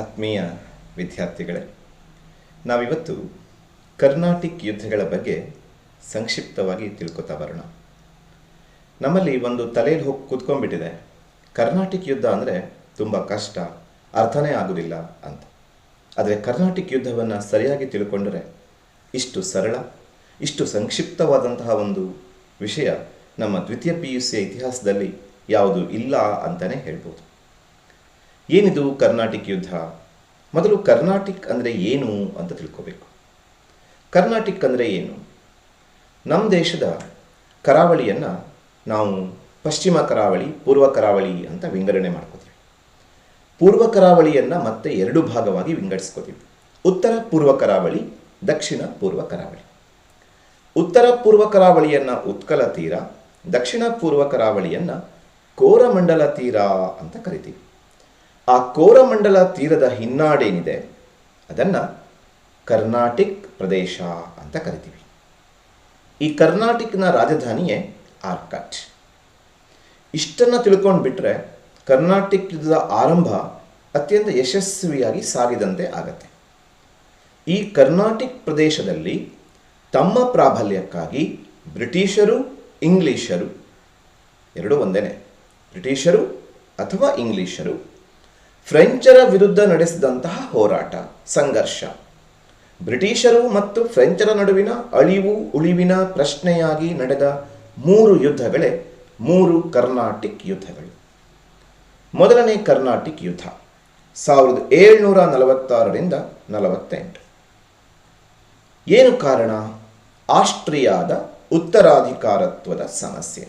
ಆತ್ಮೀಯ ವಿದ್ಯಾರ್ಥಿಗಳೇ, ನಾವಿವತ್ತು ಕರ್ನಾಟಿಕ್ ಯುದ್ಧಗಳ ಬಗ್ಗೆ ಸಂಕ್ಷಿಪ್ತವಾಗಿ ತಿಳ್ಕೊತಾ ಬರೋಣ. ನಮ್ಮಲ್ಲಿ ಒಂದು ತಲೆಯಲ್ಲಿ ಹೋಗಿ ಕೂತ್ಕೊಂಡ್ಬಿಟ್ಟಿದೆ. ಕರ್ನಾಟಿಕ್ ಯುದ್ಧ ಅಂದರೆ ತುಂಬ ಕಷ್ಟ, ಅರ್ಥನೇ ಆಗೋದಿಲ್ಲ ಅಂತ. ಆದರೆ ಕರ್ನಾಟಿಕ್ ಯುದ್ಧವನ್ನು ಸರಿಯಾಗಿ ತಿಳ್ಕೊಂಡರೆ ಇಷ್ಟು ಸರಳ, ಇಷ್ಟು ಸಂಕ್ಷಿಪ್ತವಾದಂತಹ ಒಂದು ವಿಷಯ ನಮ್ಮ ದ್ವಿತೀಯ ಪಿ ಯು ಸಿಯ ಇತಿಹಾಸದಲ್ಲಿ ಯಾವುದು ಇಲ್ಲ ಅಂತಲೇ ಹೇಳ್ಬೋದು. ಏನಿದು ಕರ್ನಾಟಿಕ್ ಯುದ್ಧ? ಮೊದಲು ಕರ್ನಾಟಿಕ್ ಅಂದರೆ ಏನು ಅಂತ ತಿಳ್ಕೋಬೇಕು. ಕರ್ನಾಟಿಕ್ ಅಂದರೆ ಏನು? ನಮ್ಮ ದೇಶದ ಕರಾವಳಿಯನ್ನು ನಾವು ಪಶ್ಚಿಮ ಕರಾವಳಿ, ಪೂರ್ವ ಕರಾವಳಿ ಅಂತ ವಿಂಗಡಣೆ ಮಾಡ್ಕೋತೀವಿ. ಪೂರ್ವ ಕರಾವಳಿಯನ್ನು ಮತ್ತೆ ಎರಡು ಭಾಗವಾಗಿ ವಿಂಗಡಿಸ್ಕೋತೀವಿ. ಉತ್ತರ ಪೂರ್ವ ಕರಾವಳಿ, ದಕ್ಷಿಣ ಪೂರ್ವ ಕರಾವಳಿ. ಉತ್ತರ ಪೂರ್ವ ಕರಾವಳಿಯನ್ನು ಉತ್ಕಲ ತೀರ, ದಕ್ಷಿಣ ಪೂರ್ವ ಕರಾವಳಿಯನ್ನು ಕೋರಮಂಡಲ ತೀರ ಅಂತ ಕರಿತೀವಿ. ಆ ಕೋರಮಂಡಲ ತೀರದ ಹಿನ್ನಾಡೇನಿದೆ? ಅದನ್ನು ಕರ್ನಾಟಿಕ್ ಪ್ರದೇಶ ಅಂತ ಕರಿತೀವಿ. ಈ ಕರ್ನಾಟಕನ ರಾಜಧಾನಿಯೇ ಆರ್ಕಟ್. ಇಷ್ಟನ್ನು ತಿಳ್ಕೊಂಡು ಬಿಟ್ಟರೆ ಯುದ್ಧದ ಆರಂಭ ಅತ್ಯಂತ ಯಶಸ್ವಿಯಾಗಿ ಸಾಗಿದಂತೆ ಆಗತ್ತೆ. ಈ ಕರ್ನಾಟಕ ಪ್ರದೇಶದಲ್ಲಿ ತಮ್ಮ ಪ್ರಾಬಲ್ಯಕ್ಕಾಗಿ ಬ್ರಿಟಿಷರು, ಇಂಗ್ಲಿಷರು, ಎರಡೂ ಒಂದೇನೆ, ಬ್ರಿಟಿಷರು ಅಥವಾ ಇಂಗ್ಲಿಷರು ಫ್ರೆಂಚರ ವಿರುದ್ಧ ನಡೆಸಿದಂತಹ ಹೋರಾಟ, ಸಂಘರ್ಷ. ಬ್ರಿಟಿಷರು ಮತ್ತು ಫ್ರೆಂಚರ ನಡುವಿನ ಅಳಿವು, ಉಳಿವಿನ ಪ್ರಶ್ನೆಯಾಗಿ ನಡೆದ ಮೂರು ಯುದ್ಧಗಳೇ ಮೂರು ಕರ್ನಾಟಿಕ್ ಯುದ್ಧಗಳು. ಮೊದಲನೇ ಕರ್ನಾಟಿಕ್ ಯುದ್ಧ, ಸಾವಿರದ ಏಳ್ನೂರ ನಲವತ್ತಾರರಿಂದ ನಲವತ್ತೆಂಟು. ಏನು ಕಾರಣ? ಆಸ್ಟ್ರಿಯಾದ ಉತ್ತರಾಧಿಕಾರತ್ವದ ಸಮಸ್ಯೆ.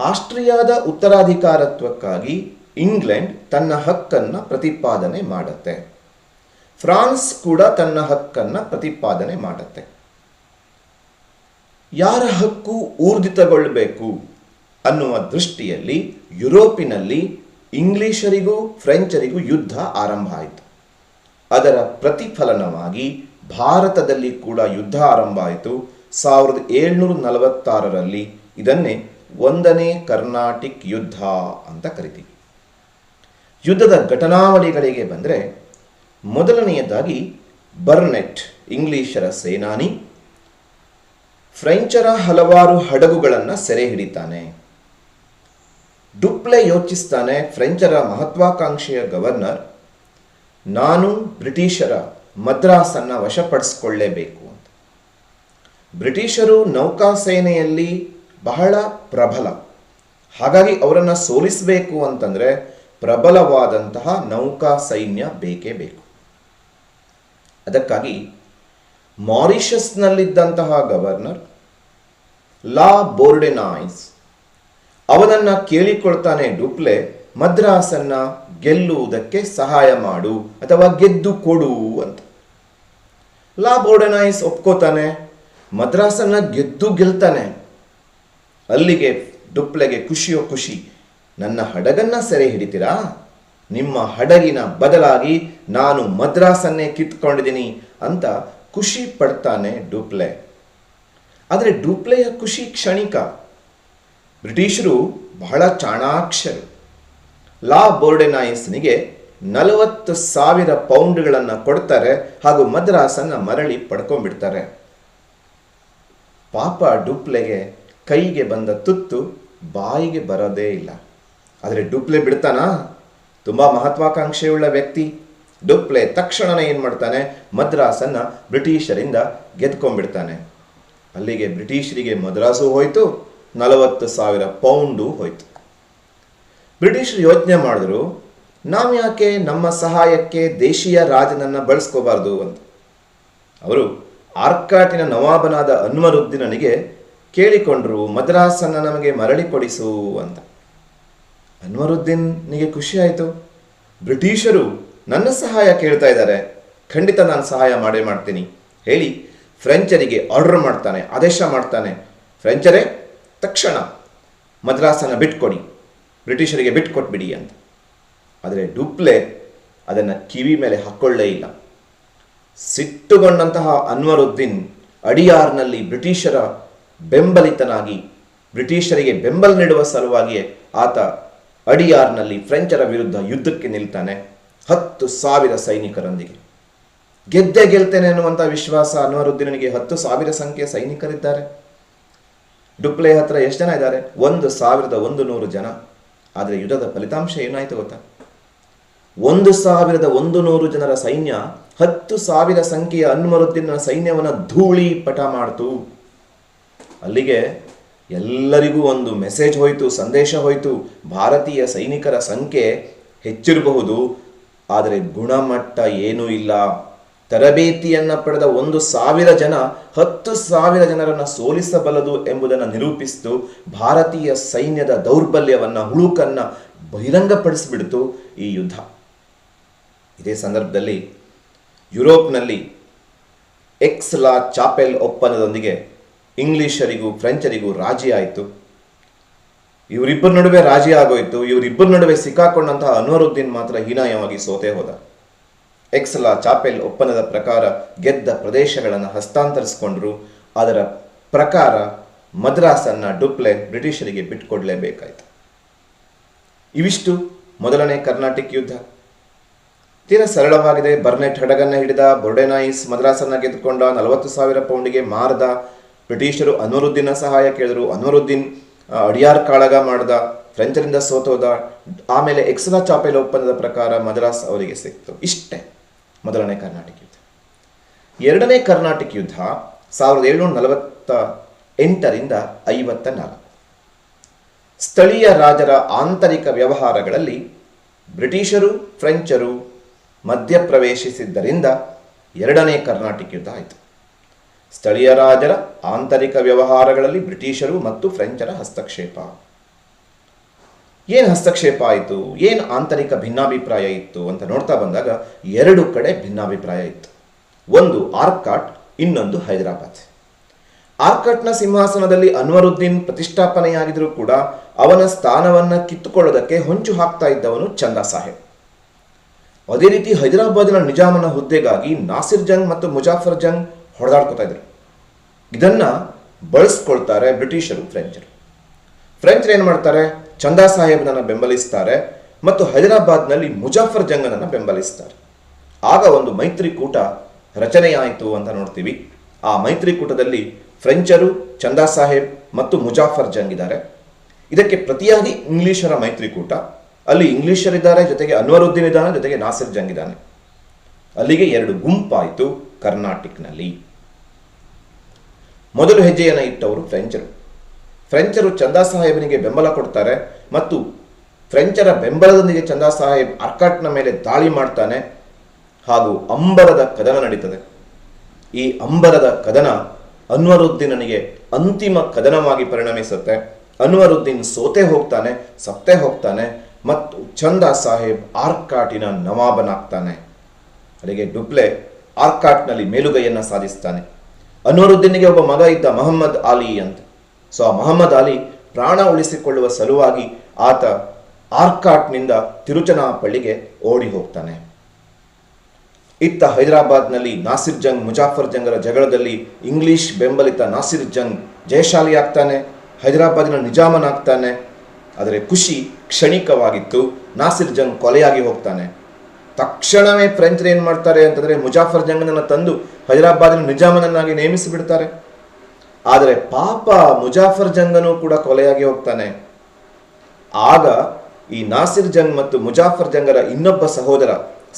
ಆಸ್ಟ್ರಿಯಾದ ಉತ್ತರಾಧಿಕಾರತ್ವಕ್ಕಾಗಿ ಇಂಗ್ಲೆಂಡ್ ತನ್ನ ಹಕ್ಕನ್ನು ಪ್ರತಿಪಾದನೆ ಮಾಡುತ್ತೆ. ಫ್ರಾನ್ಸ್ ಕೂಡ ತನ್ನ ಹಕ್ಕನ್ನು ಪ್ರತಿಪಾದನೆ ಮಾಡುತ್ತೆ. ಯಾರ ಹಕ್ಕು ಊರ್ಜಿತಗೊಳ್ಳಬೇಕು ಅನ್ನುವ ದೃಷ್ಟಿಯಲ್ಲಿ ಯುರೋಪಿನಲ್ಲಿ ಇಂಗ್ಲಿಷರಿಗೂ ಫ್ರೆಂಚರಿಗೂ ಯುದ್ಧ ಆರಂಭ ಆಯಿತು. ಅದರ ಪ್ರತಿಫಲನವಾಗಿ ಭಾರತದಲ್ಲಿ ಕೂಡ ಯುದ್ಧ ಆರಂಭ ಆಯಿತು. ಸಾವಿರದ ಏಳ್ನೂರ ನಲವತ್ತಾರರಲ್ಲಿ ಇದನ್ನೇ ಒಂದನೇ ಕರ್ನಾಟಿಕ್ ಯುದ್ಧ ಅಂತ ಕರಿತೀವಿ. ಯುದ್ಧದ ಘಟನಾವಳಿಗಳಿಗೆ ಬಂದರೆ ಮೊದಲನೆಯದಾಗಿ ಬರ್ನೆಟ್, ಇಂಗ್ಲಿಷರ ಸೇನಾನಿ, ಫ್ರೆಂಚರ ಹಲವಾರು ಹಡಗುಗಳನ್ನು ಸೆರೆ ಹಿಡಿತಾನೆ. ಡುಪ್ಲೆ ಯೋಚಿಸ್ತಾನೆ ಫ್ರೆಂಚರ ಮಹತ್ವಾಕಾಂಕ್ಷೆಯ ಗವರ್ನರ್, ನಾನು ಬ್ರಿಟಿಷರ ಮದ್ರಾಸನ್ನು ವಶಪಡಿಸಿಕೊಳ್ಳೇಬೇಕು ಅಂತ. ಬ್ರಿಟಿಷರು ನೌಕಾಸೇನೆಯಲ್ಲಿ ಬಹಳ ಪ್ರಬಲ. ಹಾಗಾಗಿ ಅವರನ್ನು ಸೋಲಿಸಬೇಕು ಅಂತಂದರೆ ಪ್ರಬಲವಾದಂತಹ ನೌಕಾ ಸೈನ್ಯ ಬೇಕೇ ಬೇಕು. ಅದಕ್ಕಾಗಿ ಮಾರಿಷಸ್ನಲ್ಲಿದ್ದಂತಹ ಗವರ್ನರ್ ಲಾ ಬೋರ್ಡೆನಾಯ್ಸ್ ಅವನನ್ನು ಕೇಳಿಕೊಳ್ತಾನೆ ಡುಪ್ಲೆ, ಮದ್ರಾಸನ್ನ ಗೆಲ್ಲುವುದಕ್ಕೆ ಸಹಾಯ ಮಾಡು ಅಥವಾ ಗೆದ್ದು ಕೊಡು ಅಂತ. ಲಾ ಬೋರ್ಡೆನಾಯ್ಸ್ ಒಪ್ಕೋತಾನೆ, ಮದ್ರಾಸನ್ನ ಗೆದ್ದು ಗೆಲ್ತಾನೆ. ಅಲ್ಲಿಗೆ ಡುಪ್ಲೆಗೆ ಖುಷಿಯೋ ಖುಷಿ. ನನ್ನ ಹಡಗನ್ನ ಸೆರೆ ಹಿಡಿತೀರಾ? ನಿಮ್ಮ ಹಡಗಿನ ಬದಲಾಗಿ ನಾನು ಮದ್ರಾಸನ್ನೇ ಕಿತ್ಕೊಂಡಿದ್ದೀನಿ ಅಂತ ಖುಷಿ ಪಡ್ತಾನೆ ಡೂಪ್ಲೆ. ಆದರೆ ಡೂಪ್ಲೆಯ ಖುಷಿ ಕ್ಷಣಿಕ. ಬ್ರಿಟಿಷರು ಬಹಳ ಚಾಣಾಕ್ಷರು. ಲಾ ಬೋರ್ಡೆನಾಯಿಸ್ನಿಗೆ ನಲವತ್ತು ಸಾವಿರ ಪೌಂಡ್ಗಳನ್ನು ಕೊಡ್ತಾರೆ ಹಾಗೂ ಮದ್ರಾಸನ್ನು ಮರಳಿ ಪಡ್ಕೊಂಡ್ಬಿಡ್ತಾರೆ. ಪಾಪ ಡೂಪ್ಲೆಗೆ ಕೈಗೆ ಬಂದ ತುತ್ತು ಬಾಯಿಗೆ ಬರೋದೇ ಇಲ್ಲ. ಆದರೆ ಡುಪ್ಲೆ ಬಿಡ್ತಾನಾ? ತುಂಬ ಮಹತ್ವಾಕಾಂಕ್ಷೆಯುಳ್ಳ ವ್ಯಕ್ತಿ. ಡುಪ್ಲೆ ತಕ್ಷಣನೇ ಏನು ಮಾಡ್ತಾನೆ? ಮದ್ರಾಸನ್ನು ಬ್ರಿಟಿಷರಿಂದ ಗೆದ್ಕೊಂಡ್ಬಿಡ್ತಾನೆ. ಅಲ್ಲಿಗೆ ಬ್ರಿಟಿಷರಿಗೆ ಮದ್ರಾಸು ಹೋಯಿತು, ನಲವತ್ತು ಸಾವಿರ ಪೌಂಡು ಹೋಯಿತು. ಬ್ರಿಟಿಷರು ಯೋಚನೆ ಮಾಡಿದ್ರು, ನಾವು ಯಾಕೆ ನಮ್ಮ ಸಹಾಯಕ್ಕೆ ದೇಶೀಯ ರಾಜನನ್ನು ಬಳಸ್ಕೋಬಾರ್ದು? ಅಂತ. ಅವರು ಆರ್ಕಾಟಿನ ನವಾಬನಾದ ಅನ್ವರುದ್ದೀನನಿಗೆ ಕೇಳಿಕೊಂಡ್ರು, ಮದ್ರಾಸನ್ನು ನಮಗೆ ಮರಳಿ ಕೊಡಿಸು ಅಂತ. ಅನ್ವರುದ್ದೀನ್ನಿಗೆ ಖುಷಿ ಆಯಿತು? ಬ್ರಿಟಿಷರು ನನ್ನ ಸಹಾಯ ಕೇಳ್ತಾ ಇದ್ದಾರೆ. ಖಂಡಿತ ನಾನು ಸಹಾಯ ಮಾಡೇ ಮಾಡ್ತೀನಿ. ಹೇಳಿ, ಫ್ರೆಂಚರಿಗೆ ಆರ್ಡರ್ ಮಾಡ್ತಾನೆ, ಆದೇಶ ಮಾಡ್ತಾನೆ. ಫ್ರೆಂಚರೇ, ತಕ್ಷಣ ಮದ್ರಾಸನ್ನು ಬಿಟ್ಕೊಡಿ. ಬ್ರಿಟಿಷರಿಗೆ ಬಿಟ್ಕೊಟ್ಬಿಡಿ ಅಂತ. ಆದರೆ ಡುಪ್ಲೆ ಅದನ್ನು ಕಿವಿ ಮೇಲೆ ಹಾಕ್ಕೊಳ್ಳೇ ಇಲ್ಲ. ಸಿಟ್ಟುಗೊಂಡಂತಹ ಅನ್ವರುದ್ದೀನ್ ಅಡಿಯಾರ್ನಲ್ಲಿ ಬ್ರಿಟಿಷರ ಬೆಂಬಲಿತನಾಗಿ, ಬ್ರಿಟಿಷರಿಗೆ ಬೆಂಬಲ ನೀಡುವ ಸಲುವಾಗಿಯೇ ಆತ ಅಡಿಯಾರ್ನಲ್ಲಿ ಫ್ರೆಂಚರ ವಿರುದ್ಧ ಯುದ್ಧಕ್ಕೆ ನಿಲ್ತಾನೆ ಹತ್ತು ಸಾವಿರ ಸೈನಿಕರೊಂದಿಗೆ. ಗೆದ್ದೆ ಗೆಲ್ತೇನೆ ಅನ್ನುವಂಥ ವಿಶ್ವಾಸ ಅನ್ವರುದ್ದೀನಿಗೆ ಹತ್ತು ಸಾವಿರ ಸಂಖ್ಯೆಯ ಸೈನಿಕರಿದ್ದಾರೆ. ಡುಪ್ಲೆ ಹತ್ರ ಎಷ್ಟು ಜನ ಇದ್ದಾರೆ? ಒಂದು ಸಾವಿರದ ಒಂದು ನೂರು ಜನ. ಆದರೆ ಯುದ್ಧದ ಫಲಿತಾಂಶ ಏನಾಯಿತು ಗೊತ್ತಾ? ಒಂದು ಸಾವಿರದ ಒಂದು ನೂರು ಜನರ ಸೈನ್ಯ ಹತ್ತು ಸಾವಿರ ಸಂಖ್ಯೆಯ ಅನ್ವರುದ್ದೀನ ಸೈನ್ಯವನ್ನು ಧೂಳಿ ಪಟ ಮಾಡ್ತು. ಅಲ್ಲಿಗೆ ಎಲ್ಲರಿಗೂ ಒಂದು ಮೆಸೇಜ್ ಹೋಯಿತು, ಸಂದೇಶ ಹೋಯಿತು. ಭಾರತೀಯ ಸೈನಿಕರ ಸಂಖ್ಯೆ ಹೆಚ್ಚಿರಬಹುದು, ಆದರೆ ಗುಣಮಟ್ಟ ಏನೂ ಇಲ್ಲ. ತರಬೇತಿಯನ್ನು ಪಡೆದ ಒಂದು ಸಾವಿರ ಜನ, ಹತ್ತು ಸಾವಿರ ಜನರನ್ನು ಸೋಲಿಸಬಲ್ಲದು ಎಂಬುದನ್ನು ನಿರೂಪಿಸಿತು. ಭಾರತೀಯ ಸೈನ್ಯದ ದೌರ್ಬಲ್ಯವನ್ನು, ಹುಳುಕನ್ನು ಬಹಿರಂಗಪಡಿಸಿಬಿಡ್ತು ಈ ಯುದ್ಧ. ಇದೇ ಸಂದರ್ಭದಲ್ಲಿ ಯುರೋಪ್ನಲ್ಲಿ ಎಕ್ಸ್ ಲಾ ಚಾಪೆಲ್ ಒಪ್ಪಂದದೊಂದಿಗೆ ಇಂಗ್ಲಿಷರಿಗೂ, ಫ್ರೆಂಚರಿಗೂ ರಾಜಿ ಆಯಿತು. ಇವರಿಬ್ಬರ ನಡುವೆ ರಾಜಿ ಆಗೋಯ್ತು. ಇವರಿಬ್ಬರ ನಡುವೆ ಸಿಕ್ಕಾಕೊಂಡಂತಹ ಅನ್ವರುದ್ದೀನ್ ಮಾತ್ರ ಹೀನಾಯವಾಗಿ ಸೋತೆ ಹೋದ. ಎಕ್ಸಲಾ ಚಾಪೆಲ್ ಒಪ್ಪಂದದ ಪ್ರಕಾರ ಗೆದ್ದ ಪ್ರದೇಶಗಳನ್ನು ಹಸ್ತಾಂತರಿಸಿಕೊಂಡ್ರು. ಅದರ ಪ್ರಕಾರ ಮದ್ರಾಸನ್ನ ಡುಪ್ಲೆ ಬ್ರಿಟಿಷರಿಗೆ ಬಿಟ್ಟುಕೊಡ್ಲೇಬೇಕಾಯಿತು. ಇವಿಷ್ಟು ಮೊದಲನೇ ಕರ್ನಾಟಿಕ್ ಯುದ್ಧ. ತೀರ ಸರಳವಾಗಿದೆ. ಬರ್ನೆಟ್ ಹಡಗನ್ನ ಹಿಡಿದ ಬೊರ್ಡೆನಾಯಿಸ್ ಮದ್ರಾಸನ್ನ ಗೆದ್ದುಕೊಂಡ ನಲವತ್ತು ಸಾವಿರ ಪೌಂಡಿಗೆ ಮಾರ್ದ ಬ್ರಿಟಿಷರು ಅನ್ವರುದ್ದೀನ ಸಹಾಯ ಕೇಳಿದರು. ಅನ್ವರುದ್ದೀನ್ ಅಡಿಯಾರ್ ಕಾಳಗ ಮಾಡ್ದ, ಫ್ರೆಂಚರಿಂದ ಸೋತೋದ, ಆಮೇಲೆ ಎಕ್ಸಲ ಚಾಪೆಲ್ ಒಪ್ಪಂದದ ಪ್ರಕಾರ ಮದ್ರಾಸ್ ಅವರಿಗೆ ಸಿಕ್ತು. ಇಷ್ಟೇ ಮೊದಲನೇ ಕರ್ನಾಟಕ ಯುದ್ಧ. ಎರಡನೇ ಕರ್ನಾಟಕ ಯುದ್ಧ ಸಾವಿರದ ಏಳ್ನೂರ ನಲವತ್ತ ಎಂಟರಿಂದ ಐವತ್ತ ನಾಲ್ಕು. ಸ್ಥಳೀಯ ರಾಜರ ಆಂತರಿಕ ವ್ಯವಹಾರಗಳಲ್ಲಿ ಬ್ರಿಟಿಷರು, ಫ್ರೆಂಚರು ಮಧ್ಯಪ್ರವೇಶಿಸಿದ್ದರಿಂದ ಎರಡನೇ ಕರ್ನಾಟಕ ಯುದ್ಧ ಆಯಿತು. ಸ್ಥಳೀಯ ರಾಜರ ಆಂತರಿಕ ವ್ಯವಹಾರಗಳಲ್ಲಿ ಬ್ರಿಟಿಷರು ಮತ್ತು ಫ್ರೆಂಚರ ಹಸ್ತಕ್ಷೇಪ. ಏನು ಹಸ್ತಕ್ಷೇಪ ಆಯಿತು? ಏನು ಆಂತರಿಕ ಭಿನ್ನಾಭಿಪ್ರಾಯ ಇತ್ತು ಅಂತ ನೋಡ್ತಾ ಬಂದಾಗ ಎರಡು ಕಡೆ ಭಿನ್ನಾಭಿಪ್ರಾಯ ಇತ್ತು. ಒಂದು ಆರ್ಕಾಟ್, ಇನ್ನೊಂದು ಹೈದರಾಬಾದ್. ಆರ್ಕಾಟ್ನ ಸಿಂಹಾಸನದಲ್ಲಿ ಅನ್ವರುದ್ದೀನ್ ಪ್ರತಿಷ್ಠಾಪನೆಯಾಗಿದ್ರೂ ಕೂಡ ಅವನ ಸ್ಥಾನವನ್ನು ಕಿತ್ತುಕೊಳ್ಳೋದಕ್ಕೆ ಹೊಂಚು ಹಾಕ್ತಾ ಇದ್ದವನು ಚಂದಾ ಸಾಹೇಬ್. ಅದೇ ರೀತಿ ಹೈದರಾಬಾದಿನ ನಿಜಾಮನ ಹುದ್ದೆಗಾಗಿ ನಾಸಿರ್ ಜಂಗ್ ಮತ್ತು ಮುಜಾಫರ್ ಜಂಗ್ ಹೊಡೆದಾಡ್ಕೋತಾ ಇದ್ರು. ಇದನ್ನ ಬಳಸ್ಕೊಳ್ತಾರೆ ಬ್ರಿಟಿಷರು, ಫ್ರೆಂಚರು. ಫ್ರೆಂಚರು ಏನು ಮಾಡ್ತಾರೆ? ಚಂದಾ ಸಾಹೇಬ್ನನ್ನು ಬೆಂಬಲಿಸ್ತಾರೆ ಮತ್ತು ಹೈದರಾಬಾದ್ನಲ್ಲಿ ಮುಜಾಫರ್ ಜಂಗನನ್ನು ಬೆಂಬಲಿಸ್ತಾರೆ. ಆಗ ಒಂದು ಮೈತ್ರಿಕೂಟ ರಚನೆಯಾಯಿತು ಅಂತ ನೋಡ್ತೀವಿ. ಆ ಮೈತ್ರಿಕೂಟದಲ್ಲಿ ಫ್ರೆಂಚರು, ಚಂದಾ ಸಾಹೇಬ್ ಮತ್ತು ಮುಜಾಫರ್ ಜಂಗ್ ಇದ್ದಾರೆ. ಇದಕ್ಕೆ ಪ್ರತಿಯಾಗಿ ಇಂಗ್ಲಿಷರ ಮೈತ್ರಿಕೂಟ. ಅಲ್ಲಿ ಇಂಗ್ಲಿಷರಿದ್ದಾರೆ ಜೊತೆಗೆ ಅನ್ವರುದ್ದೀನ್ ಇದ್ದಾನೆ, ಜೊತೆಗೆ ನಾಸಿರ್ ಜಂಗ್ ಇದ್ದಾನೆ. ಅಲ್ಲಿಗೆ ಎರಡು ಗುಂಪಾಯಿತು ಕರ್ನಾಟಿಕ್ನಲ್ಲಿ. ಮೊದಲು ಹೆಜ್ಜೆಯನ್ನು ಇಟ್ಟವರು ಫ್ರೆಂಚರು. ಫ್ರೆಂಚರು ಚಂದಾ ಸಾಹೇಬನಿಗೆ ಬೆಂಬಲ ಕೊಡ್ತಾರೆ ಮತ್ತು ಫ್ರೆಂಚರ ಬೆಂಬಲದೊಂದಿಗೆ ಚಂದಾ ಸಾಹೇಬ್ ಅರ್ಕಾಟ್ನ ಮೇಲೆ ದಾಳಿ ಮಾಡ್ತಾನೆ ಹಾಗೂ ಅಂಬರದ ಕದನ ನಡೀತದೆ. ಈ ಅಂಬರದ ಕದನ ಅನ್ವರುದ್ದೀನನಿಗೆ ಅಂತಿಮ ಕದನವಾಗಿ ಪರಿಣಮಿಸುತ್ತೆ. ಅನ್ವರುದ್ದೀನ್ ಸೋತೆ ಹೋಗ್ತಾನೆ, ಸತ್ತೇ ಹೋಗ್ತಾನೆ ಮತ್ತು ಚಂದಾ ಸಾಹೇಬ್ ಆರ್ಕಾಟಿನ ನವಾಬನಾಗ್ತಾನೆ. ಅಲ್ಲಿಗೆ ಡುಪ್ಲೆ ಆರ್ಕಾಟ್ನಲ್ಲಿ ಮೇಲುಗೈಯನ್ನು ಸಾಧಿಸ್ತಾನೆ. ಅನ್ವರುದ್ದೀನಿಗೆ ಒಬ್ಬ ಮಗ ಇದ್ದ ಮಹಮ್ಮದ್ ಅಲಿ ಅಂತ. ಸೊ ಆ ಮಹಮ್ಮದ್ ಅಲಿ ಪ್ರಾಣ ಉಳಿಸಿಕೊಳ್ಳುವ ಸಲುವಾಗಿ ಆತ ಆರ್ಕಾಟ್ನಿಂದ ತಿರುಚನಾಪಳ್ಳಿಗೆ ಓಡಿ ಹೋಗ್ತಾನೆ. ಇತ್ತ ಹೈದರಾಬಾದ್ನಲ್ಲಿ ನಾಸಿರ್ ಜಂಗ್, ಮುಜಾಫರ್ ಜಂಗರ ಜಗಳದಲ್ಲಿ ಇಂಗ್ಲಿಷ್ ಬೆಂಬಲಿತ ನಾಸಿರ್ ಜಂಗ್ ಜಯಶಾಲಿ ಆಗ್ತಾನೆ, ಹೈದರಾಬಾದಿನ ನಿಜಾಮನಾಗ್ತಾನೆ, ಆದರೆ ಖುಷಿ ಕ್ಷಣಿಕವಾಗಿತ್ತು, ನಾಸಿರ್ ಜಂಗ್ ಕೊಲೆಯಾಗಿ ಹೋಗ್ತಾನೆ. ತಕ್ಷಣವೇ ಫ್ರೆಂಚ್ ಏನು ಮಾಡ್ತಾರೆ ಅಂತಂದರೆ ಮುಜಾಫರ್ ಜಂಗನನ್ನು ತಂದು ಹೈದರಾಬಾದಿನ ನಿಜಾಮನನ್ನಾಗಿ ನೇಮಿಸಿಬಿಡ್ತಾರೆ. ಆದರೆ ಪಾಪ ಮುಜಾಫರ್ ಜಂಗನೂ ಕೂಡ ಕೊಲೆಯಾಗಿ ಹೋಗ್ತಾನೆ. ಆಗ ಈ ನಾಸಿರ್ ಜಂಗ್ ಮತ್ತು ಮುಜಾಫರ್ ಜಂಗರ ಇನ್ನೊಬ್ಬ ಸಹೋದರ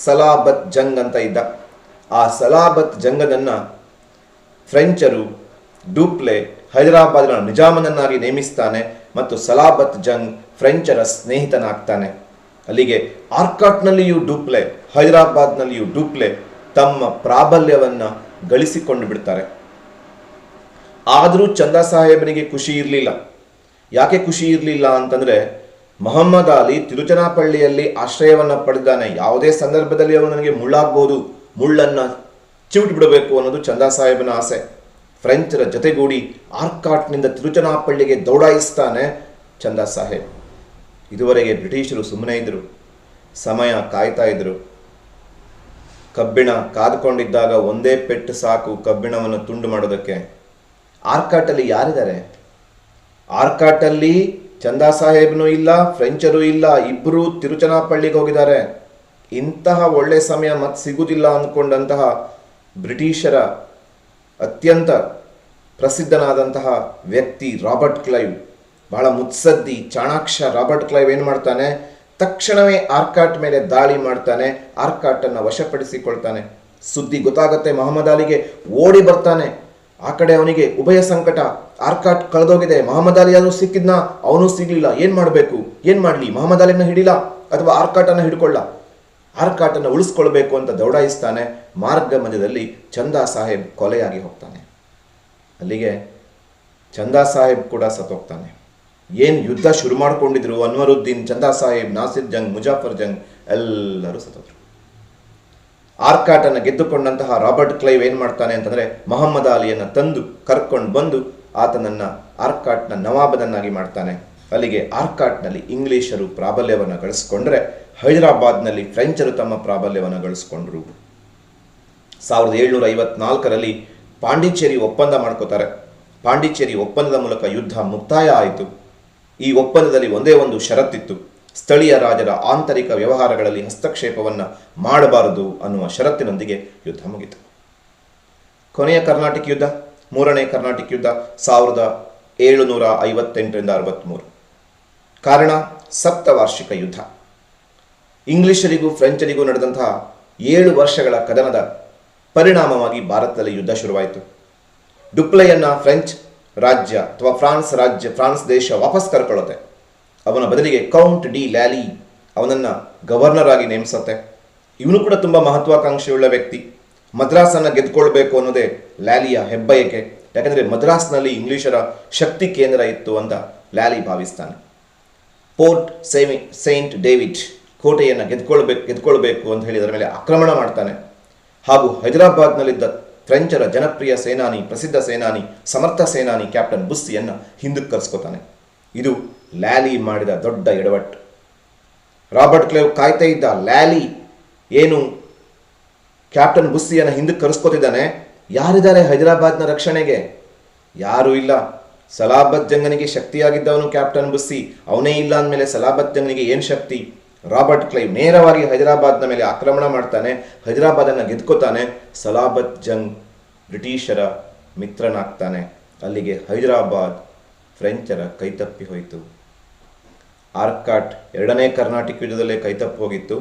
ಸಲಾಬತ್ ಜಂಗ್ ಅಂತ ಇದ್ದ. ಆ ಸಲಾಬತ್ ಜಂಗನನ್ನು ಫ್ರೆಂಚರು ಡೂಪ್ಲೆ ಹೈದರಾಬಾದಿನ ನಿಜಾಮನನ್ನಾಗಿ ನೇಮಿಸ್ತಾನೆ ಮತ್ತು ಸಲಾಬತ್ ಜಂಗ್ ಫ್ರೆಂಚರ ಸ್ನೇಹಿತನಾಗ್ತಾನೆ. ಅಲ್ಲಿಗೆ ಆರ್ಕಾಟ್ನಲ್ಲಿಯೂ ಡೂಪ್ಲೆ, ಹೈದರಾಬಾದ್ನಲ್ಲಿಯೂ ಡೂಪ್ಲೆ ತಮ್ಮ ಪ್ರಾಬಲ್ಯವನ್ನು ಗಳಿಸಿಕೊಂಡು ಬಿಡ್ತಾರೆ. ಆದರೂ ಚಂದ ಸಾಹೇಬನಿಗೆ ಖುಷಿ ಇರಲಿಲ್ಲ. ಯಾಕೆ ಖುಷಿ ಇರಲಿಲ್ಲ ಅಂತಂದರೆ, ಮೊಹಮ್ಮದ್ ಅಲಿ ತಿರುಚನಾಪಳ್ಳಿಯಲ್ಲಿ ಆಶ್ರಯವನ್ನು ಪಡೆದಾನೆ. ಯಾವುದೇ ಸಂದರ್ಭದಲ್ಲಿ ಅವನು ನನಗೆ ಮುಳ್ಳಾಗ್ಬೋದು, ಮುಳ್ಳನ್ನು ಚಿವುಟಿ ಬಿಡಬೇಕು ಅನ್ನೋದು ಚಂದಾ ಸಾಹೇಬನ ಆಸೆ. ಫ್ರೆಂಚರ ಜೊತೆಗೂಡಿ ಆರ್ಕಾಟ್ನಿಂದ ತಿರುಚನಾಪಳ್ಳಿಗೆ ದೌಡಾಯಿಸ್ತಾನೆ ಚಂದಾ ಸಾಹೇಬ್. ಇದುವರೆಗೆ ಬ್ರಿಟಿಷರು ಸುಮ್ಮನೆ ಇದ್ದರು ಸಮಯ ಕಾಯ್ತಾ ಇದ್ದರು ಕಬ್ಬಿಣ ಕಾದುಕೊಂಡಿದ್ದಾಗ ಒಂದೇ ಪೆಟ್ಟು ಸಾಕು ಕಬ್ಬಿಣವನ್ನು ತುಂಡು ಮಾಡೋದಕ್ಕೆ. ಆರ್ಕಾಟಲ್ಲಿ ಯಾರಿದ್ದಾರೆ? ಆರ್ಕಾಟಲ್ಲಿ ಚಂದಾ ಸಾಹೇಬ್ನೂ ಇಲ್ಲ, ಫ್ರೆಂಚರು ಇಲ್ಲ ಇಬ್ಬರೂ ತಿರುಚನಾಪಳ್ಳಿಗೆ ಹೋಗಿದ್ದಾರೆ. ಇಂತಹ ಒಳ್ಳೆ ಸಮಯ ಮತ್ತೆ ಸಿಗುವುದಿಲ್ಲ ಅಂದ್ಕೊಂಡಂತಹ ಬ್ರಿಟಿಷರ ಅತ್ಯಂತ ಪ್ರಸಿದ್ಧನಾದಂತಹ ವ್ಯಕ್ತಿ ರಾಬರ್ಟ್ ಕ್ಲೈವ್. ಬಹಳ ಮುತ್ಸದ್ದಿ, ಚಾಣಾಕ್ಷ, ರಾಬರ್ಟ್ ಕ್ಲೈವ್ ಏನು ಮಾಡ್ತಾನೆ? ತಕ್ಷಣವೇ ಆರ್ಕಾಟ್ ಮೇಲೆ ದಾಳಿ ಮಾಡ್ತಾನೆ, ಆರ್ಕಾಟನ್ನು ವಶಪಡಿಸಿಕೊಳ್ತಾನೆ. ಸುದ್ದಿ ಗೊತ್ತಾಗುತ್ತೆ ಮೊಹಮ್ಮದ್ ಅಲಿಗೆ, ಓಡಿ ಬರ್ತಾನೆ. ಆ ಕಡೆ ಅವನಿಗೆ ಉಭಯ ಸಂಕಟ, ಆರ್ಕಾಟ್ ಕಳೆದೋಗಿದೆ, ಮೊಹಮ್ಮದ್ ಅಲಿ ಅದು ಸಿಕ್ಕಿದ್ನ? ಅವನು ಸಿಗ್ಲಿಲ್ಲ, ಏನು ಮಾಡಬೇಕು? ಏನು ಮಾಡಲಿ, ಮೊಹಮ್ಮದ್ ಅಲಿನ ಹಿಡಿಲ? ಅಥವಾ ಆರ್ಕಾಟನ್ನು ಹಿಡ್ಕೊಳ್ಳ? ಆರ್ಕಾಟನ್ನು ಉಳಿಸ್ಕೊಳ್ಬೇಕು ಅಂತ ದೌಡಾಯಿಸ್ತಾನೆ, ಮಾರ್ಗ ಮಧ್ಯದಲ್ಲಿ ಚಂದಾ ಸಾಹೇಬ್ ಕೊಲೆಯಾಗಿ ಹೋಗ್ತಾನೆ. ಅಲ್ಲಿಗೆ ಚಂದಾ ಸಾಹೇಬ್ ಕೂಡ ಸತ್ತೋಗ್ತಾನೆ. ಏನು ಯುದ್ಧ ಶುರು ಮಾಡಿಕೊಂಡಿದ್ರು? ಅನ್ವರುದ್ದೀನ್ ಚಂದಾ ಸಾಹೇಬ್ ನಾಸಿರ್ ಜಂಗ್, ಮುಜಾಫರ್ ಜಂಗ್ ಎಲ್ಲರೂ ಸತ್ತದ್ರು. ಆರ್ಕಾಟನ್ನು ಗೆದ್ದುಕೊಂಡಂತಹ ರಾಬರ್ಟ್ ಕ್ಲೈವ್ ಏನು ಮಾಡ್ತಾನೆ ಅಂತಂದರೆ ಮೊಹಮ್ಮದ್ ಅಲಿಯನ್ನು ತಂದು ಕರ್ಕೊಂಡು ಬಂದು ಆತನನ್ನು ಆರ್ಕಾಟ್ನ ನವಾಬನನ್ನಾಗಿ ಮಾಡ್ತಾನೆ. ಅಲ್ಲಿಗೆ ಆರ್ಕಾಟ್ನಲ್ಲಿ ಇಂಗ್ಲಿಷರು ಪ್ರಾಬಲ್ಯವನ್ನು ಗಳಿಸ್ಕೊಂಡ್ರೆ ಹೈದರಾಬಾದ್ನಲ್ಲಿ ಫ್ರೆಂಚರು ತಮ್ಮ ಪ್ರಾಬಲ್ಯವನ್ನು ಗಳಿಸ್ಕೊಂಡ್ರು. ಸಾವಿರದ ಏಳ್ನೂರ ಐವತ್ನಾಲ್ಕರಲ್ಲಿ ಪಾಂಡಿಚೇರಿ ಒಪ್ಪಂದ ಮಾಡ್ಕೋತಾರೆ. ಪಾಂಡಿಚೇರಿ ಒಪ್ಪಂದದ ಮೂಲಕ ಯುದ್ಧ ಮುಕ್ತಾಯ ಆಯಿತು. ಈ ಒಪ್ಪಂದದಲ್ಲಿ ಒಂದೇ ಒಂದು ಷರತ್ತಿತ್ತು. ಸ್ಥಳೀಯ ರಾಜರ ಆಂತರಿಕ ವ್ಯವಹಾರಗಳಲ್ಲಿ ಹಸ್ತಕ್ಷೇಪವನ್ನು ಮಾಡಬಾರದು ಅನ್ನುವ ಷರತ್ತಿನೊಂದಿಗೆ ಯುದ್ಧ ಮುಗಿತು. ಕೊನೆಯ ಕರ್ನಾಟಕ ಯುದ್ಧ, ಮೂರನೇ ಕರ್ನಾಟಕ ಯುದ್ಧ, ಸಾವಿರದ ಏಳುನೂರ ಐವತ್ತೆಂಟರಿಂದ ಅರವತ್ತ್ಮೂರು ಕಾರಣ, ಸಪ್ತವಾರ್ಷಿಕ ಯುದ್ಧ. ಇಂಗ್ಲಿಷರಿಗೂ ಫ್ರೆಂಚರಿಗೂ ನಡೆದಂತಹ ಏಳು ವರ್ಷಗಳ ಕದನದ ಪರಿಣಾಮವಾಗಿ ಭಾರತದಲ್ಲಿ ಯುದ್ಧ ಶುರುವಾಯಿತು. ಡುಪ್ಲೆಯನ್ನ ಫ್ರೆಂಚ್ ರಾಜ್ಯ ಅಥವಾ ಫ್ರಾನ್ಸ್ ರಾಜ್ಯ, ಫ್ರಾನ್ಸ್ ದೇಶ ವಾಪಸ್ ಕರ್ಕೊಳ್ಳುತ್ತೆ. ಅವನ ಬದಲಿಗೆ ಕೌಂಟ್ ಡಿ ಲ್ಯಾಲಿ ಅವನನ್ನು ಗವರ್ನರ್ ಆಗಿ ನೇಮಿಸುತ್ತೆ. ಇವನು ಕೂಡ ತುಂಬ ಮಹತ್ವಾಕಾಂಕ್ಷೆಯುಳ್ಳ ವ್ಯಕ್ತಿ. ಮದ್ರಾಸನ್ನು ಗೆದ್ದುಕೊಳ್ಬೇಕು ಅನ್ನೋದೇ ಲ್ಯಾಲಿಯ ಹೆಬ್ಬಯಕೆ. ಯಾಕಂದರೆ ಮದ್ರಾಸ್ನಲ್ಲಿ ಇಂಗ್ಲಿಷರ ಶಕ್ತಿ ಕೇಂದ್ರ ಇತ್ತು ಅಂತ ಲ್ಯಾಲಿ ಭಾವಿಸ್ತಾನೆ. ಪೋರ್ಟ್ ಸೇಮಿ, ಸೈಂಟ್ ಡೇವಿಡ್ ಕೋಟೆಯನ್ನು ಗೆದ್ಕೊಳ್ಬೇಕು ಗೆದ್ದುಕೊಳ್ಬೇಕು ಅಂತ ಹೇಳಿ ಅದರ ಮೇಲೆ ಆಕ್ರಮಣ ಮಾಡ್ತಾನೆ. ಹಾಗೂ ಹೈದರಾಬಾದ್ನಲ್ಲಿದ್ದ ಫ್ರೆಂಚರ ಜನಪ್ರಿಯ ಸೇನಾನಿ, ಪ್ರಸಿದ್ಧ ಸೇನಾನಿ, ಸಮರ್ಥ ಸೇನಾನಿ ಕ್ಯಾಪ್ಟನ್ ಬುಸ್ಸಿಯನ್ನು ಹಿಂದಕ್ಕೆ ಕರೆಸ್ಕೋತಾನೆ. ಇದು ಲ್ಯಾಲಿ ಮಾಡಿದ ದೊಡ್ಡ ಎಡವಟ್ಟು ರಾಬರ್ಟ್ ಕ್ಲೇವ್ ಕಾಯ್ತಾ ಇದ್ದ ಲ್ಯಾಲಿ ಏನು ಕ್ಯಾಪ್ಟನ್ ಬುಸ್ಸಿಯನ್ನು ಹಿಂದಕ್ಕೆ ಕರೆಸ್ಕೋತಿದ್ದಾನೆ? ಯಾರಿದ್ದಾರೆ ಹೈದರಾಬಾದ್ನ ರಕ್ಷಣೆಗೆ? ಯಾರೂ ಇಲ್ಲ. ಸಲಾಬತ್ ಜಂಗನಿಗೆ ಶಕ್ತಿಯಾಗಿದ್ದವನು ಕ್ಯಾಪ್ಟನ್ ಬುಸ್ಸಿ. ಅವನೇ ಇಲ್ಲ ಅಂದಮೇಲೆ ಸಲಾಬತ್ ಜಂಗನಿಗೆ ಏನು ಶಕ್ತಿ? ರಾಬರ್ಟ್ ಕ್ಲೈವ್ ನೇರವಾಗಿ ಹೈದರಾಬಾದ್ನ ಮೇಲೆ ಆಕ್ರಮಣ ಮಾಡ್ತಾನೆ, ಹೈದರಾಬಾದನ್ನು ಗೆದ್ಕೋತಾನೆ, ಸಲಾಬತ್ ಜಂಗ್ ಬ್ರಿಟಿಷರ ಮಿತ್ರನಾಗ್ತಾನೆ. ಅಲ್ಲಿಗೆ ಹೈದರಾಬಾದ್ ಫ್ರೆಂಚರ ಕೈತಪ್ಪಿ ಹೋಯಿತು. ಆರ್ಕಾಟ್ ಎರಡನೇ ಕರ್ನಾಟಕ ಯುದ್ಧದಲ್ಲೇ ಕೈತಪ್ಪಿ ಹೋಗಿತ್ತು,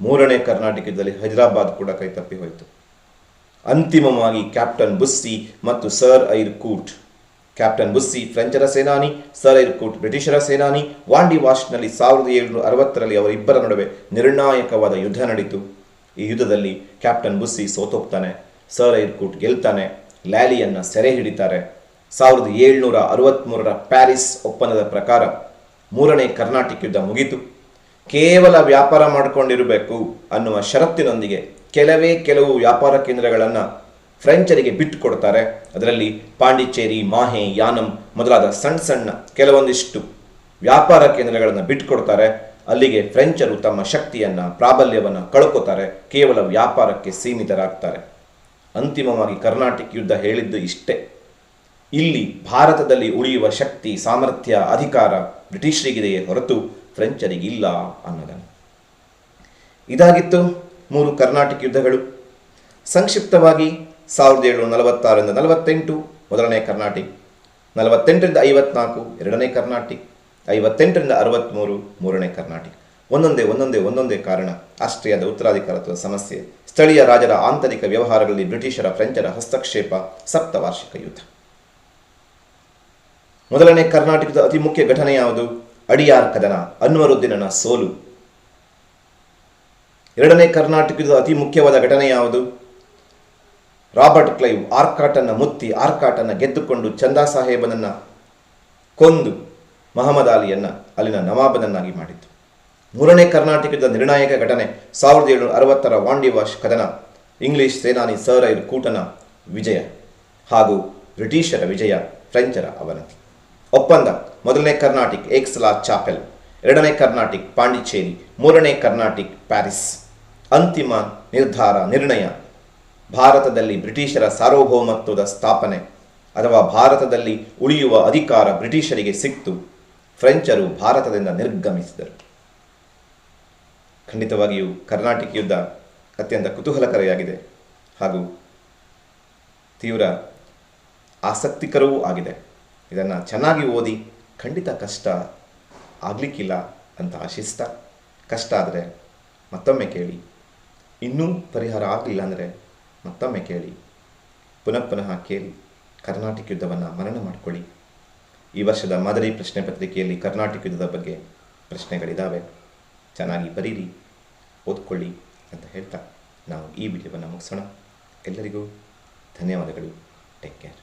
ಮೂರನೇ ಕರ್ನಾಟಕ ಯುದ್ಧದಲ್ಲಿ ಹೈದರಾಬಾದ್ ಕೂಡ ಕೈತಪ್ಪಿ ಹೋಯಿತು. ಅಂತಿಮವಾಗಿ ಕ್ಯಾಪ್ಟನ್ ಬುಸ್ಸಿ ಮತ್ತು sir Eyre Coote captain Bussy, ಫ್ರೆಂಚರ ಸೇನಾನಿ, ಸರ್ ಐರ್ಕೂಟ್ ಬ್ರಿಟಿಷರ ಸೇನಾನಿ, ವಾಂಡಿ ವಾಶ್ನಲ್ಲಿ ಸಾವಿರದ ಏಳುನೂರ ಅರವತ್ತರಲ್ಲಿ ಅವರಿಬ್ಬರ ನಡುವೆ ನಿರ್ಣಾಯಕವಾದ ಯುದ್ಧ ನಡೀತು. ಈ ಯುದ್ಧದಲ್ಲಿ ಕ್ಯಾಪ್ಟನ್ ಬುಸ್ಸಿ ಸೋತೋಗ್ತಾನೆ, ಸರ್ ಐರ್ಕೂಟ್ ಗೆಲ್ತಾನೆ, ಲ್ಯಾಲಿಯನ್ನ ಸೆರೆ ಹಿಡಿತಾರೆ. ಸಾವಿರದ ಏಳ್ನೂರ ಅರವತ್ಮೂರರ ಪ್ಯಾರಿಸ್ ಒಪ್ಪಂದದ ಪ್ರಕಾರ ಮೂರನೇ ಕರ್ನಾಟಕ ಯುದ್ಧ ಮುಗಿತು. ಕೇವಲ ವ್ಯಾಪಾರ ಮಾಡಿಕೊಂಡಿರಬೇಕು ಅನ್ನುವ ಷರತ್ತಿನೊಂದಿಗೆ ಕೆಲವೇ ಕೆಲವು ವ್ಯಾಪಾರ ಕೇಂದ್ರಗಳನ್ನು ಫ್ರೆಂಚರಿಗೆ ಬಿಟ್ಟು ಕೊಡ್ತಾರೆ. ಅದರಲ್ಲಿ ಪಾಂಡಿಚೇರಿ, ಮಾಹೆ, ಯಾನಂ ಮೊದಲಾದ ಸಣ್ಣ ಸಣ್ಣ ಕೆಲವೊಂದಿಷ್ಟು ವ್ಯಾಪಾರ ಕೇಂದ್ರಗಳನ್ನು ಬಿಟ್ಟುಕೊಡ್ತಾರೆ ಅಲ್ಲಿಗೆ ಫ್ರೆಂಚರು ತಮ್ಮ ಶಕ್ತಿಯನ್ನು, ಪ್ರಾಬಲ್ಯವನ್ನು ಕಳ್ಕೋತಾರೆ. ಕೇವಲ ವ್ಯಾಪಾರಕ್ಕೆ ಸೀಮಿತರಾಗ್ತಾರೆ. ಅಂತಿಮವಾಗಿ ಕರ್ನಾಟಕ ಯುದ್ಧ ಹೇಳಿದ್ದು ಇಷ್ಟೇ. ಇಲ್ಲಿ ಭಾರತದಲ್ಲಿ ಉಳಿಯುವ ಶಕ್ತಿ, ಸಾಮರ್ಥ್ಯ, ಅಧಿಕಾರ ಬ್ರಿಟಿಷರಿಗಿದೆಯೇ ಹೊರತು ಫ್ರೆಂಚರಿಗಿಲ್ಲ ಅನ್ನೋದನ್ನು. ಇದಾಗಿತ್ತು ಮೂರು ಕರ್ನಾಟಕ ಯುದ್ಧಗಳು. ಸಂಕ್ಷಿಪ್ತವಾಗಿ ಸಾವಿರದ ಏಳುನೂರ ನಲವತ್ತಾರರಿಂದ ನಲವತ್ತೆಂಟು, ಮೊದಲನೇ ಕರ್ನಾಟಿಕ್. ನಲವತ್ತೆಂಟರಿಂದ ಐವತ್ನಾಲ್ಕು, ಎರಡನೇ ಕರ್ನಾಟಿಕ್. ಐವತ್ತೆಂಟರಿಂದ ಅರವತ್ತ್ಮೂರು ಮೂರನೇ ಕರ್ನಾಟಿಕ್. ಒಂದೊಂದೇ ಒಂದೊಂದೇ ಒಂದೊಂದೇ ಕಾರಣ ಆಸ್ಟ್ರಿಯಾದ ಉತ್ತರಾಧಿಕಾರತ್ವದ ಸಮಸ್ಯೆ, ಸ್ಥಳೀಯ ರಾಜರ ಆಂತರಿಕ ವ್ಯವಹಾರಗಳಲ್ಲಿ ಬ್ರಿಟಿಷರ, ಫ್ರೆಂಚರ ಹಸ್ತಕ್ಷೇಪ, ಸಪ್ತವಾರ್ಷಿಕ ಯುದ್ಧ. ಮೊದಲನೇ ಕರ್ನಾಟಕದ ಅತಿ ಮುಖ್ಯ ಘಟನೆ ಯಾವುದು? ಅಡಿಯಾರ್ ಕದನ ಅನ್ವರುದ್ದೀನನ ಸೋಲು. ಎರಡನೇ ಕರ್ನಾಟಕದ ಅತಿ ಮುಖ್ಯವಾದ ಘಟನೆ ಯಾವುದು? ರಾಬರ್ಟ್ ಕ್ಲೈವ್ ಆರ್ಕಾಟನ್ನು ಮುತ್ತಿ ಆರ್ಕಾಟನ್ನು ಗೆದ್ದುಕೊಂಡು ಚಂದಾ ಸಾಹೇಬನನ್ನ ಕೊಂದು ಮಹಮ್ಮದ್ ಅಲಿಯನ್ನ, ಅಲ್ಲಿನ ನವಾಬನನ್ನಾಗಿ ಮಾಡಿತು ಮೂರನೇ ಕರ್ನಾಟಕದ ನಿರ್ಣಾಯಕ ಘಟನೆ ಸಾವಿರದ ಏಳುನೂರ ಅರವತ್ತರ ವಾಂಡಿವಾಶ್ ಕದನ ಇಂಗ್ಲಿಷ್ ಸೇನಾನಿ ಸರ್ ಐರ್ ಕೂಟನ ವಿಜಯ ಹಾಗೂ ಬ್ರಿಟಿಷರ ವಿಜಯ ಫ್ರೆಂಚರ ಅವನತಿ. ಒಪ್ಪಂದ, ಮೊದಲನೇ ಕರ್ನಾಟಿಕ್ ಏಕ್ಸಲಾ ಚಾಪೆಲ್, ಎರಡನೇ ಕರ್ನಾಟಿಕ್ ಪಾಂಡಿಚೇರಿ, ಮೂರನೇ ಕರ್ನಾಟಿಕ್ ಪ್ಯಾರಿಸ್. ಅಂತಿಮ ನಿರ್ಧಾರ, ನಿರ್ಣಯ ಭಾರತದಲ್ಲಿ ಬ್ರಿಟಿಷರ ಸಾರ್ವಭೌಮತ್ವದ ಸ್ಥಾಪನೆ ಅಥವಾ ಭಾರತದಲ್ಲಿ ಉಳಿಯುವ ಅಧಿಕಾರ ಬ್ರಿಟಿಷರಿಗೆ ಸಿಕ್ತು. ಫ್ರೆಂಚರು ಭಾರತದಿಂದ ನಿರ್ಗಮಿಸಿದರು. ಖಂಡಿತವಾಗಿಯೂ ಕರ್ನಾಟಕ ಯುದ್ಧ ಅತ್ಯಂತ ಕುತೂಹಲಕಾರಿಯಾಗಿದೆ ಹಾಗೂ ತೀವ್ರ ಆಸಕ್ತಿಕರವೂ ಆಗಿದೆ. ಇದನ್ನು ಚೆನ್ನಾಗಿ ಓದಿ ಖಂಡಿತ ಕಷ್ಟ ಆಗಲಿಕ್ಕಿಲ್ಲ ಅಂತ ಆಶಿಸ್ತಾ, ಕಷ್ಟ ಆದರೆ ಮತ್ತೊಮ್ಮೆ ಕೇಳಿ, ಇನ್ನೂ ಪರಿಹಾರ ಆಗಲಿಲ್ಲ ಅಂದರೆ ಮತ್ತೊಮ್ಮೆ ಕೇಳಿ. ಪುನಃ ಪುನಃ ಕೇಳಿ, ಕರ್ನಾಟಕ ಯುದ್ಧವನ್ನು ಮರಣ ಮಾಡಿಕೊಳ್ಳಿ. ಈ ವರ್ಷದ ಮಾದರಿ ಪ್ರಶ್ನೆ ಪತ್ರಿಕೆಯಲ್ಲಿ ಕರ್ನಾಟಕ ಯುದ್ಧದ ಬಗ್ಗೆ ಪ್ರಶ್ನೆಗಳಿದ್ದಾವೆ ಚೆನ್ನಾಗಿ ಬರೀರಿ, ಓದ್ಕೊಳ್ಳಿ ಅಂತ ಹೇಳ್ತಾ ನಾವು ಈ ವಿಡಿಯೋವನ್ನು ಮುಗಿಸೋಣ. ಎಲ್ಲರಿಗೂ ಧನ್ಯವಾದಗಳು. Take care